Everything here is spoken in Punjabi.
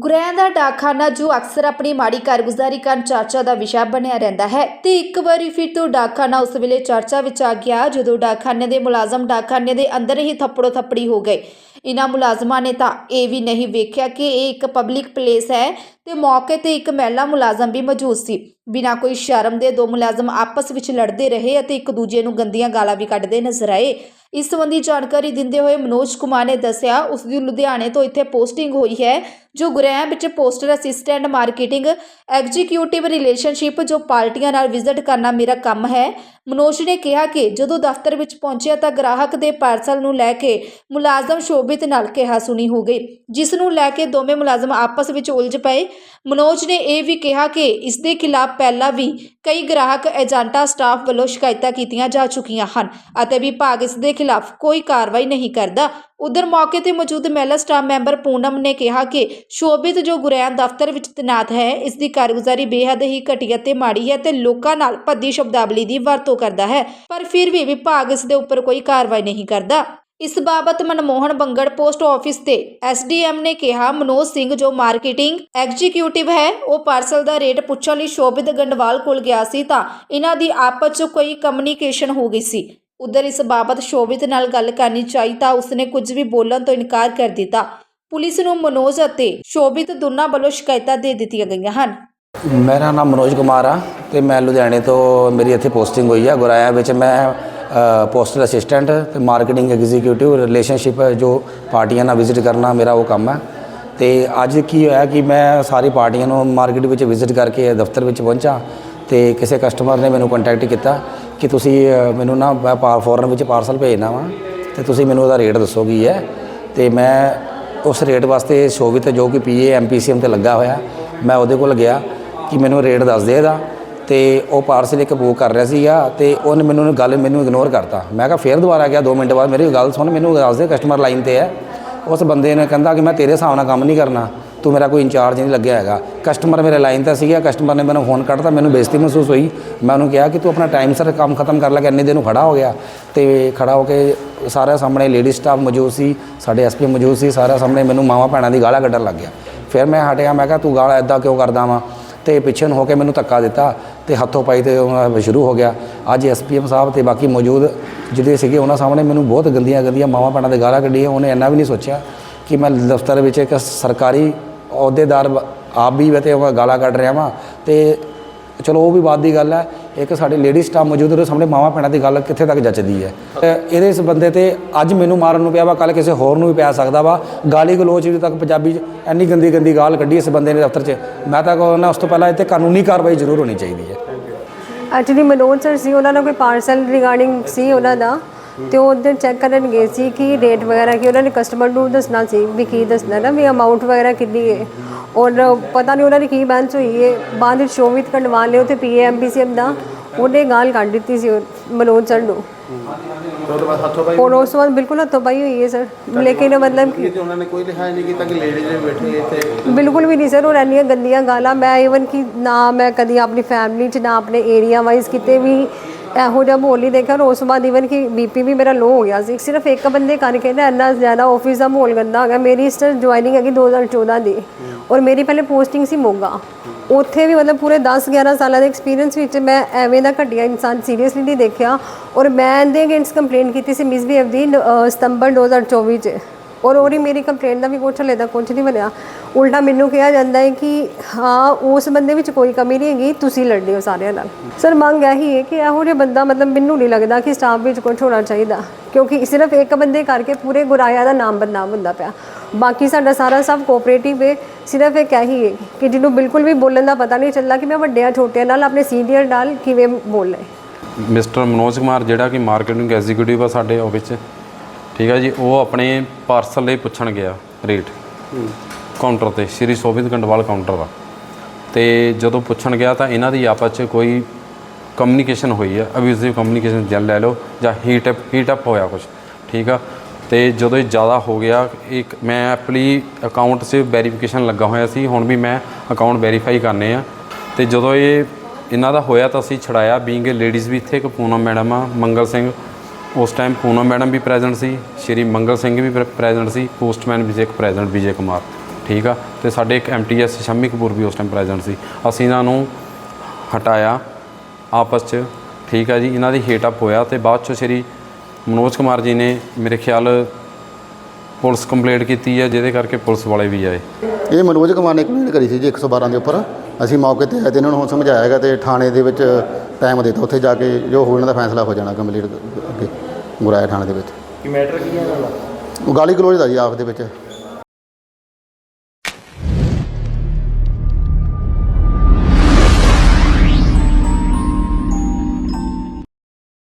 ਗੁਰੈਆਂ ਦਾ ਡਾਕਖਾਨਾ, ਜੋ ਅਕਸਰ ਆਪਣੀ ਮਾੜੀ ਕਾਰਗੁਜ਼ਾਰੀ ਕਾਰਨ ਚਰਚਾ ਦਾ ਵਿਸ਼ਾ ਬਣਿਆ ਰਹਿੰਦਾ ਹੈ, ਤੇ ਇੱਕ ਵਾਰੀ ਫਿਰ ਤੋਂ ਡਾਕਖਾਨਾ ਉਸ ਵੇਲੇ ਚਰਚਾ ਵਿੱਚ ਆ ਗਿਆ, ਜਦੋਂ ਡਾਕਖਾਨੇ ਦੇ ਮੁਲਾਜ਼ਮ ਡਾਕਖਾਨੇ ਦੇ ਅੰਦਰ ਹੀ ਥੱਪੜੋ ਥੱਪੜੀ ਹੋ ਗਏ। ਇਨ੍ਹਾਂ ਮੁਲਾਜ਼ਮਾਂ ਨੇ ਤਾਂ ਇਹ ਵੀ ਨਹੀਂ ਵੇਖਿਆ ਕਿ ਇਹ ਇੱਕ ਪਬਲਿਕ ਪਲੇਸ ਹੈ, ਤੇ ਮੌਕੇ ਤੇ ਇੱਕ ਮਹਿਲਾ ਮੁਲਾਜ਼ਮ ਵੀ ਮੌਜੂਦ ਸੀ। ਬਿਨਾਂ ਕੋਈ ਸ਼ਰਮ ਦੇ ਦੋ ਮੁਲਾਜ਼ਮ ਆਪਸ ਵਿੱਚ ਲੜਦੇ ਰਹੇ ਅਤੇ ਇੱਕ ਦੂਜੇ ਨੂੰ ਗੰਦੀਆਂ ਗਾਲਾਂ ਵੀ ਕੱਢਦੇ ਨਜ਼ਰ ਆਏ। ਇਸ ਸੰਬੰਧੀ ਜਾਣਕਾਰੀ ਦਿੰਦੇ ਹੋਏ ਮਨੋਜ ਕੁਮਾਰ ਨੇ ਦੱਸਿਆ, ਉਸ ਦੀ ਲੁਧਿਆਣੇ ਤੋਂ ਇੱਥੇ ਪੋਸਟਿੰਗ ਹੋਈ ਹੈ, ਜੋ ਗੁਰੈਆਂ ਵਿੱਚ poster assistant marketing, executive relationship ਜੋ ਪਾਰਟੀਆਂ ਨਾਲ ਵਿਜ਼ਿਟ ਕਰਨਾ ਮੇਰਾ ਕੰਮ ਹੈ। ਮਨੋਜ ਨੇ ਕਿਹਾ ਕਿ ਜਦੋਂ ਦਫ਼ਤਰ ਵਿੱਚ ਪਹੁੰਚਿਆ ਤਾਂ ਗ੍ਰਾਹਕ ਦੇ ਪਾਰਸਲ ਨੂੰ ਲੈ ਕੇ ਮੁਲਾਜ਼ਮ ਸ਼ੋਭਿਤ ਨਾਲ ਕਿਹਾ ਸੁਣੀ ਹੋ ਗਈ, ਜਿਸ ਨੂੰ ਲੈ ਕੇ ਦੋਵੇਂ ਮੁਲਾਜ਼ਮ ਆਪਸ ਵਿੱਚ ਉਲਝ ਪਏ। ਮਨੋਜ ਨੇ ਇਹ ਵੀ ਕਿਹਾ ਕਿ ਇਸ ਦੇ ਖਿਲਾਫ ਪਹਿਲਾਂ ਵੀ ਕਈ ਗ੍ਰਾਹਕ ਏਜੰਟਾ, ਸਟਾਫ ਵੱਲੋਂ ਸ਼ਿਕਾਇਤਾਂ ਕੀਤੀਆਂ ਜਾ ਚੁੱਕੀਆਂ ਹਨ ਅਤੇ ਵਿਭਾਗ ਇਸ ਦੇ ਖਿਲਾਫ ਕੋਈ ਕਾਰਵਾਈ ਨਹੀਂ ਕਰਦਾ। ਉਧਰ ਮੌਕੇ ਤੇ ਮੌਜੂਦ ਮਹਿਲਾ ਸਟਾਫ ਮੈਂਬਰ ਪੂਨਮ ਨੇ ਕਿਹਾ ਕਿ ਸ਼ੋਭਿਤ ਜੋ ਗੁਰੈਨ ਦਫ਼ਤਰ ਵਿੱਚ ਤੈਨਾਤ ਹੈ, ਇਸ ਦੀ ਕਾਰਗੁਜ਼ਾਰੀ ਬੇਹੱਦ ਹੀ ਘਟੀਆ ਤੇ ਮਾੜੀ ਹੈ ਤੇ ਲੋਕਾਂ ਨਾਲ ਭੱਦੀ ਸ਼ਬਦਾਵਲੀ ਦੀ ਵਰਤੋਂ ਕਰਦਾ ਹੈ, ਪਰ ਫਿਰ ਵੀ ਵਿਭਾਗ ਇਸ ਦੇ ਉੱਪਰ ਕੋਈ ਕਾਰਵਾਈ ਨਹੀਂ ਕਰਦਾ। ਇਸ ਬਾਬਤ ਮਨਮੋਹਨ ਬੰਗੜ ਪੋਸਟ ਆਫਿਸ ਤੇ ਐਸਡੀਐਮ ਨੇ ਕਿਹਾ, ਮਨੋਜ ਸਿੰਘ ਜੋ ਮਾਰਕੀਟਿੰਗ ਐਗਜ਼ੀਕਿਊਟਿਵ ਹੈ, ਉਹ ਪਾਰਸਲ ਦਾ ਰੇਟ ਪੁੱਛਣ ਲਈ ਸ਼ੋਭਿਤ ਗੰਡਵਾਲ ਕੋਲ ਗਿਆ ਸੀ ਤਾਂ ਇਹਨਾਂ ਦੀ ਆਪਸ 'ਚ ਕੋਈ ਕਮਿਊਨੀਕੇਸ਼ਨ ਹੋ ਗਈ ਸੀ। ਉਧਰ ਇਸ ਬਾਬਤ ਸ਼ੋਭਿਤ ਨਾਲ ਗੱਲ ਕਰਨੀ ਚਾਹੀ ਤਾਂ ਉਸਨੇ ਕੁਝ ਵੀ ਬੋਲਣ ਤੋਂ ਇਨਕਾਰ ਕਰ ਦਿੱਤਾ। ਪੁਲਿਸ ਨੂੰ ਮਨੋਜ ਅਤੇ ਸ਼ੋਭਿਤ ਦੋਨਾਂ ਵੱਲੋਂ ਸ਼ਿਕਾਇਤਾਂ ਦੇ ਦਿੱਤੀਆਂ ਗਈਆਂ ਹਨ। ਮੇਰਾ ਨਾਮ ਮਨੋਜ ਕੁਮਾਰ ਆ ਤੇ ਮੈਂ ਲੁਧਿਆਣੇ ਤੋਂ ਮੇਰੀ ਇੱਥੇ ਪੋਸਟਿੰਗ ਹੋਈ ਆ। ਗੁਰਾਇਆ ਵਿੱਚ ਮੈਂ ਪੋਸਟਲ ਅਸਿਸਟੈਂਟ ਤੇ ਮਾਰਕੀਟਿੰਗ ਐਗਜ਼ੀਕਿਊਟਿਵ ਰਿਲੇਸ਼ਨਸ਼ਿਪ ਜੋ ਪਾਰਟੀਆਂ ਨਾਲ ਵਿਜ਼ਿਟ ਕਰਨਾ ਮੇਰਾ ਉਹ ਕੰਮ ਹੈ। ਤੇ ਅੱਜ ਕੀ ਹੋਇਆ ਕਿ ਮੈਂ ਸਾਰੀ ਪਾਰਟੀਆਂ ਨੂੰ ਮਾਰਕੀਟ ਵਿੱਚ ਵਿਜ਼ਿਟ ਕਰਕੇ ਦਫ਼ਤਰ ਵਿੱਚ ਪਹੁੰਚਾ ਤੇ ਕਿਸੇ ਕਸਟਮਰ ਨੇ ਮੈਨੂੰ ਕੰਟੈਕਟ ਕੀਤਾ ਕਿ ਤੁਸੀਂ ਮੈਨੂੰ ਨਾ ਫੋਰਨ ਵਿੱਚ ਪਾਰਸਲ ਭੇਜਣਾ ਵਾ ਤੇ ਤੁਸੀਂ ਮੈਨੂੰ ਉਹਦਾ ਰੇਟ ਦੱਸੋ ਕੀ ਹੈ। ਤੇ ਮੈਂ ਉਸ ਰੇਟ ਵਾਸਤੇ ਸ਼ੋਭਿਤ ਜੋ ਕਿ ਪੀਏ ਐਮਪੀਸੀਐਮ ਤੇ ਲੱਗਾ ਹੋਇਆ, ਮੈਂ ਉਹਦੇ ਕੋਲ ਗਿਆ ਕਿ ਮੈਨੂੰ ਰੇਟ ਦੱਸ ਦੇ ਇਹਦਾ। ਤੇ ਉਹ ਪਾਰਸਲ ਇੱਕ ਬੁੱਕ ਕਰ ਰਿਹਾ ਸੀਗਾ ਤੇ ਉਹਨੇ ਮੈਨੂੰ ਗੱਲ ਮੈਨੂੰ ਇਗਨੋਰ ਕਰਤਾ। ਮੈਂ ਕਿਹਾ ਫੇਰ ਦੁਬਾਰਾ ਗਿਆ 2 ਮਿੰਟ ਬਾਅਦ ਮੇਰੀ ਗੱਲ ਸੁਣ, ਮੈਨੂੰ ਦੱਸ ਦੇ ਕਸਟਮਰ ਲਾਈਨ ਤੇ ਹੈ। ਉਸ ਬੰਦੇ ਨੇ ਕਹਿੰਦਾ ਕਿ ਮੈਂ ਤੇਰੇ ਹਿਸਾਬ ਨਾਲ ਕੰਮ ਨਹੀਂ ਕਰਨਾ, ਤੂੰ ਮੇਰਾ ਕੋਈ ਇੰਚਾਰਜ ਨਹੀਂ ਲੱਗਿਆ ਹੈਗਾ। ਕਸਟਮਰ ਮੇਰੇ ਲਾਈਨ ਤੇ ਸੀਗਾ ਕਸਟਮਰ ਨੇ ਮੈਨੂੰ ਫੋਨ ਕੱਟਤਾ ਮੈਨੂੰ ਬੇਇੱਜ਼ਤੀ ਮਹਿਸੂਸ ਹੋਈ। ਮੈਂ ਉਹਨੂੰ ਕਿਹਾ ਕਿ ਤੂੰ ਆਪਣਾ ਟਾਈਮ ਸਿਰ ਕੰਮ ਖਤਮ ਕਰ ਲੈ, ਕਿ ਇੰਨੇ ਦਿਨ ਨੂੰ ਖੜਾ ਹੋ ਗਿਆ। ਤੇ ਖੜਾ ਹੋ ਕੇ ਸਾਰਾ ਸਾਹਮਣੇ ਲੇਡੀ ਸਟਾਫ ਮੌਜੂਦ ਸੀ, ਸਾਡੇ ਐਸਪੀ ਮੌਜੂਦ ਸੀ ਸਾਰਾ ਸਾਹਮਣੇ ਮੈਨੂੰ ਮਾਵਾ ਭੈਣਾਂ ਦੀ ਗਾਲਾਂ ਕੱਢਣ ਲੱਗ ਗਿਆ। ਫਿਰ ਮੈਂ ਹਟਿਆ, ਮੈਂ ਕਿਹਾ ਤੂੰ ਗਾਲਾਂ ਐਦਾਂ ਕਿਉਂ ਕਰਦਾ ਵਾਂ? ਤੇ ਪਿੱਛੇ ਨੂੰ ਹੋ ਕੇ ਮੈਨੂੰ ਧੱਕਾ ਦਿੱਤਾ ਤੇ ਹੱਥੋਂ ਪਾਈ ਤੇ ਸ਼ੁਰੂ ਹੋ ਗਿਆ। ਅੱਜ ਐਸਪੀਐਮ ਸਾਹਿਬ ਤੇ ਬਾਕੀ ਮੌਜੂਦ ਜਿਹੜੇ ਸੀਗੇ ਉਹਨਾਂ ਸਾਹਮਣੇ ਮੈਨੂੰ ਬਹੁਤ ਗੰਦੀਆਂ ਗੰਦੀਆਂ ਮਾਵਾਂ ਭੈਣਾਂ ਦੇ ਗਾਲਾਂ ਕੱਢੀਆਂ। ਉਹਨੇ ਇੰਨਾ ਵੀ ਨਹੀਂ ਸੋਚਿਆ ਕਿ ਮੈਂ ਦਫ਼ਤਰ ਵਿੱਚ ਇੱਕ ਸਰਕਾਰੀ ਅਹੁਦੇਦਾਰ ਆਪ ਵੀ ਵੇ ਤੇ ਉਹ ਗਾਲਾਂ ਕੱਢ ਰਿਹਾ ਵਾਂ। ਤੇ ਚਲੋ ਉਹ ਵੀ ਬਾਤ ਦੀ ਗੱਲ ਹੈ। ਇੱਕ ਸਾਡੇ ਲੇਡੀ ਸਟਾਫ ਮੌਜੂਦ ਉਹਦੇ ਸਾਹਮਣੇ ਮਾਵਾਂ ਭੈਣਾਂ ਦੀ ਗੱਲ ਕਿੱਥੇ ਤੱਕ ਜੱਚਦੀ ਹੈ। ਤੇ ਇਹਦੇ ਇਸ ਬੰਦੇ ਤੇ ਅੱਜ ਮੈਨੂੰ ਮਾਰਨ ਨੂੰ ਪਿਆ ਵਾ ਕੱਲ ਕਿਸੇ ਹੋਰ ਨੂੰ ਵੀ ਪੈ ਸਕਦਾ ਵਾ। ਗਾਲੀ ਗਲੋਚ ਵੀ ਤੱਕ ਪੰਜਾਬੀ 'ਚ ਇੰਨੀ ਗੰਦੀ ਗੰਦੀ ਗਾਲ ਕੱਢੀ ਇਸ ਬੰਦੇ ਨੇ ਦਫ਼ਤਰ 'ਚ। ਮੈਂ ਤਾਂ ਕਹਿੰਦਾ ਉਸ ਤੋਂ ਪਹਿਲਾਂ ਇੱਥੇ ਕਾਨੂੰਨੀ ਕਾਰਵਾਈ ਜ਼ਰੂਰ ਹੋਣੀ ਚਾਹੀਦੀ ਹੈ। ਐਕਚੁਅਲੀ ਮਨੋਜ ਸਰ ਸੀ, ਉਹਨਾਂ ਦਾ ਕੋਈ ਪਾਰਸਲ ਰਿਗਾਰਡਿੰਗ ਸੀ ਉਹਨਾਂ ਦਾ? ਤੇ ਉਹ ਉਧਰ ਚੈੱਕ ਕਰਨ ਗਏ ਸੀ ਕਿ ਰੇਟ ਵਗੈਰਾ ਕੀ ਉਹਨਾਂ ਨੇ ਕਸਟਮਰ ਨੂੰ ਦੱਸਣਾ ਸੀ ਵੀ ਕੀ ਦੱਸਣਾ ਨਾ ਵੀ ਅਮਾਉਂਟ ਵਗੈਰਾ ਕਿੰਨੀ ਹੈ। ਔਰ ਪਤਾ ਨਹੀਂ ਉਹਨਾਂ ਦੀ ਕੀ ਬੈਂਸ ਹੋਈ ਹੈ। ਬਾਅਦ ਵਿੱਚ ਸ਼ੋਭਿਤ ਕੰਡਵਾਲ ਨੇ ਉੱਥੇ ਪੀਐਮਪੀਸੀਐਮ ਦਾ। ਉਹਨੇ ਗਾਲ ਕੱਢ ਦਿੱਤੀ ਸੀ ਮਨੋਜ ਸਰ ਨੂੰ। ਔਰ ਉਸ ਤੋਂ ਬਾਅਦ ਬਿਲਕੁਲ ਹੱਥੋਂ ਪਾਈ ਹੋਈ ਹੈ ਸਰ ਲੇਕਿਨ ਮਤਲਬ ਕਿ ਕੀਤੀ ਉਹਨਾਂ ਨੇ ਕੋਈ ਲਿਖਾਈ ਨਹੀਂ ਕੀਤਾ ਕਿ ਲੇਡੀਜ਼ ਨੇ ਬੈਠੇ ਇੱਥੇ? ਬਿਲਕੁਲ ਵੀ ਨਹੀਂ ਸਰ ਉਹ ਇੰਨੀਆਂ ਗੰਦੀਆਂ ਗਾਲਾਂ। ਮੈਂ ਇਵਨ ਕਿ ਨਾ ਮੈਂ ਕਦੀ ਆਪਣੀ ਫੈਮਿਲੀ 'ਚ ਨਾ ਆਪਣੇ ਏਰੀਆ ਵਾਈਜ਼ ਕਿਤੇ ਵੀ ਇਹੋ ਜਿਹਾ ਮਾਹੌਲ ਨਹੀਂ ਦੇਖਿਆ ਔਰ ਉਸ ਤੋਂ ਬਾਅਦ ਈਵਨ ਕਿ ਬੀਪੀ ਵੀ ਮੇਰਾ ਲੋ ਹੋ ਗਿਆ ਸੀ। ਸਿਰਫ ਇੱਕ ਬੰਦੇ ਕਰਕੇ ਨਾ ਇੰਨਾ ਜ਼ਿਆਦਾ ਆਫਿਸ ਦਾ ਮਾਹੌਲ ਗੰਦਾ ਹੋ ਗਿਆ। ਮੇਰੀ ਇਸ ਜੁਆਇਨਿੰਗ ਹੈਗੀ 2014 ਦੀ। ਔਰ ਮੇਰੀ ਪਹਿਲੇ ਪੋਸਟਿੰਗ ਸੀ ਮੋਗਾ। ਉੱਥੇ ਵੀ ਮਤਲਬ ਪੂਰੇ 10 11 ਸਾਲਾਂ ਦੇ ਐਕਸਪੀਰੀਅੰਸ ਵਿੱਚ ਮੈਂ ਐਵੇਂ ਦਾ ਘਟੀਆ ਇਨਸਾਨ ਸੀਰੀਅਸਲੀ ਨਹੀਂ ਦੇਖਿਆ। ਔਰ ਮੈਂ ਇਹਦੇ ਅਗੇਂਸਟ ਕੰਪਲੇਂਟ ਕੀਤੀ ਸੀ ਮਿਸਬੀਹੇਵ ਦੀ ਨ- ਅ, ਸਤੰਬਰ 2024 ਚ। ਔਰ ਉਹਦੀ ਮੇਰੀ ਕੰਪਲੇਂਟ ਦਾ ਵੀ ਕੁਛ ਹਲੇ ਤੱਕ ਕੁਛ ਨਹੀਂ ਬਣਿਆ। ਉਲਟਾ ਮੈਨੂੰ ਕਿਹਾ ਜਾਂਦਾ ਹੈ ਕਿ ਹਾਂ, ਉਸ ਬੰਦੇ ਵਿੱਚ ਕੋਈ ਕਮੀ ਨਹੀਂ ਹੈਗੀ, ਤੁਸੀਂ ਲੜਦੇ ਹੋ ਸਾਰਿਆਂ ਨਾਲ। ਸਰ, ਮੰਗ ਇਹੀ ਹੈ ਕਿ ਇਹੋ ਜਿਹਾ ਬੰਦਾ ਮਤਲਬ ਮੈਨੂੰ ਨਹੀਂ ਲੱਗਦਾ ਕਿ ਸਟਾਫ ਵਿੱਚ ਕੁਛ ਹੋਣਾ ਚਾਹੀਦਾ। ਕਿਉਂਕਿ ਸਿਰਫ ਇੱਕ ਬੰਦੇ ਕਰਕੇ ਪੂਰੇ ਗੁਰਾਇਆ ਦਾ ਨਾਮ ਬਦਨਾਮ ਹੁੰਦਾ ਪਿਆ। ਬਾਕੀ ਸਾਡਾ ਸਾਰਾ ਸਭ ਕੋਆਪਰੇਟਿਵ ਹੈ। ਸਿਰਫ ਇੱਕ ਇਹੀ ਹੈ ਕਿ ਜਿਹਨੂੰ ਬਿਲਕੁਲ ਵੀ ਬੋਲਣ ਦਾ ਪਤਾ ਨਹੀਂ ਚੱਲਦਾ ਕਿ ਮੈਂ ਵੱਡਿਆਂ, ਛੋਟਿਆਂ ਨਾਲ, ਆਪਣੇ ਸੀਨੀਅਰ ਨਾਲ ਕਿਵੇਂ ਬੋਲਣਾ ਹੈ। ਮਿਸਟਰ ਮਨੋਜ ਕੁਮਾਰ, ਜਿਹੜਾ ਕਿ ਮਾਰਕੀਟਿੰਗ ਐਗਜ਼ੀਕਿਊਟਿਵ ਆ ਸਾਡੇ ਆਫਿਸ 'ਚ ਠੀਕ ਹੈ ਜੀ ਉਹ ਆਪਣੇ ਪਾਰਸਲ ਲਈ ਪੁੱਛਣ ਗਿਆ ਰੇਟ ਕਾਊਂਟਰ ਤੇ ਸ਼੍ਰੀ ਸੋਭਿਤ ਗੰਡਵਾਲ ਕਾਊਂਟਰ ਦਾ ਤੇ ਜਦੋਂ ਪੁੱਛਣ ਗਿਆ ਤਾਂ ਇਹਨਾਂ ਦੀ ਆਪਸ 'ਚ ਕੋਈ ਕਮਿਊਨੀਕੇਸ਼ਨ ਹੋਈ ਆ ਅਬਿਊਜ਼ਿਵ ਕਮਿਊਨੀਕੇਸ਼ਨ ਜਾਂ ਲੈ ਲਓ ਜਾਂ ਹੀਟ ਅਪ ਹੀਟ ਅਪ ਹੋਇਆ ਕੁਝ ਠੀਕ ਆ। ਤੇ ਜਦੋਂ ਇਹ ਜ਼ਿਆਦਾ ਹੋ ਗਿਆ ਇੱਕ ਮੈਂ ਐਪਲੀ ਅਕਾਊਂਟ 'ਚ ਵੈਰੀਫਿਕੇਸ਼ਨ ਲੱਗਾ ਹੋਇਆ ਸੀ ਹੁਣ ਵੀ ਮੈਂ ਅਕਾਊਂਟ ਵੈਰੀਫਾਈ ਕਰਨੇ ਆ। ਤੇ ਜਦੋਂ ਇਹ ਇਹਨਾਂ ਦਾ ਹੋਇਆ ਤਾਂ ਅਸੀਂ ਛੜਾਇਆ ਬੀਂਗ ਲੇਡੀਜ਼ ਵੀ ਇੱਥੇ ਇੱਕ ਪੂਨਮ ਮੈਡਮ ਆ ਮੰਗਲ ਸਿੰਘ ਉਸ ਟਾਈਮ ਪੂਨਮ ਮੈਡਮ ਵੀ ਪ੍ਰੈਜ਼ੈਂਟ ਸੀ, ਸ਼੍ਰੀ ਮੰਗਲ ਸਿੰਘ ਵੀ ਪ੍ਰੈਜ਼ੈਂਟ ਸੀ ਪੋਸਟਮੈਨ ਵਿਜੇ ਪ੍ਰੈਜ਼ੈਂਟ ਵਿਜੇ ਕੁਮਾਰ, ਠੀਕ ਆ? ਤੇ ਸਾਡੇ ਇੱਕ ਐਮਟੀਐਸ ਸ਼ੰਮੀ ਕਪੂਰ ਵੀ ਉਸ ਟਾਈਮ ਪ੍ਰੈਜ਼ੈਂਟ ਸੀ। ਅਸੀਂ ਇਹਨਾਂ ਨੂੰ ਹਟਾਇਆ ਆਪਸ 'ਚ, ਠੀਕ ਆ ਜੀ? ਇਹਨਾਂ ਦੀ ਹੇਟ ਅਪ ਹੋਇਆ ਤੇ ਬਾਅਦ 'ਚ ਸ਼੍ਰੀ ਮਨੋਜ ਕੁਮਾਰ ਜੀ ਨੇ ਮੇਰੇ ਖਿਆਲ ਪੁਲਿਸ ਕੰਪਲੇਂਟ ਕੀਤੀ ਹੈ ਜਿਹਦੇ ਕਰਕੇ ਪੁਲਿਸ ਵਾਲੇ ਵੀ ਆਏ। ਇਹ ਮਨੋਜ ਕੁਮਾਰ ਨੇ ਕੰਪਲੇਂਟ ਕਰੀ ਸੀ ਜੀ 112 ਦੇ ਉੱਪਰ। ਅਸੀਂ ਮੌਕੇ ਤੇ ਆਏ ਤੇ ਇਹਨਾਂ ਨੂੰ ਹੁਣ ਸਮਝਾਇਆ ਹੈਗਾ ਤੇ ਥਾਣੇ ਦੇ ਵਿੱਚ ਟਾਈਮ ਦਿੱਤਾ ਉੱਥੇ ਜਾ ਕੇ ਜੋ ਹੋ ਇਹਨਾਂ ਦਾ ਫੈਸਲਾ ਹੋ ਜਾਣਾ ਕੰਪਲੀਟ ਅੱਗੇ ਗੁਰਾਇਆ ਥਾਣੇ ਦੇ ਵਿੱਚ। ਕੀ ਮੈਟਰ ਕੀ ਹੈ ਉਹ ਗਾਲੀ ਗਲੋਚ ਦਾ ਜੀ ਆਪ ਦੇ ਵਿੱਚ।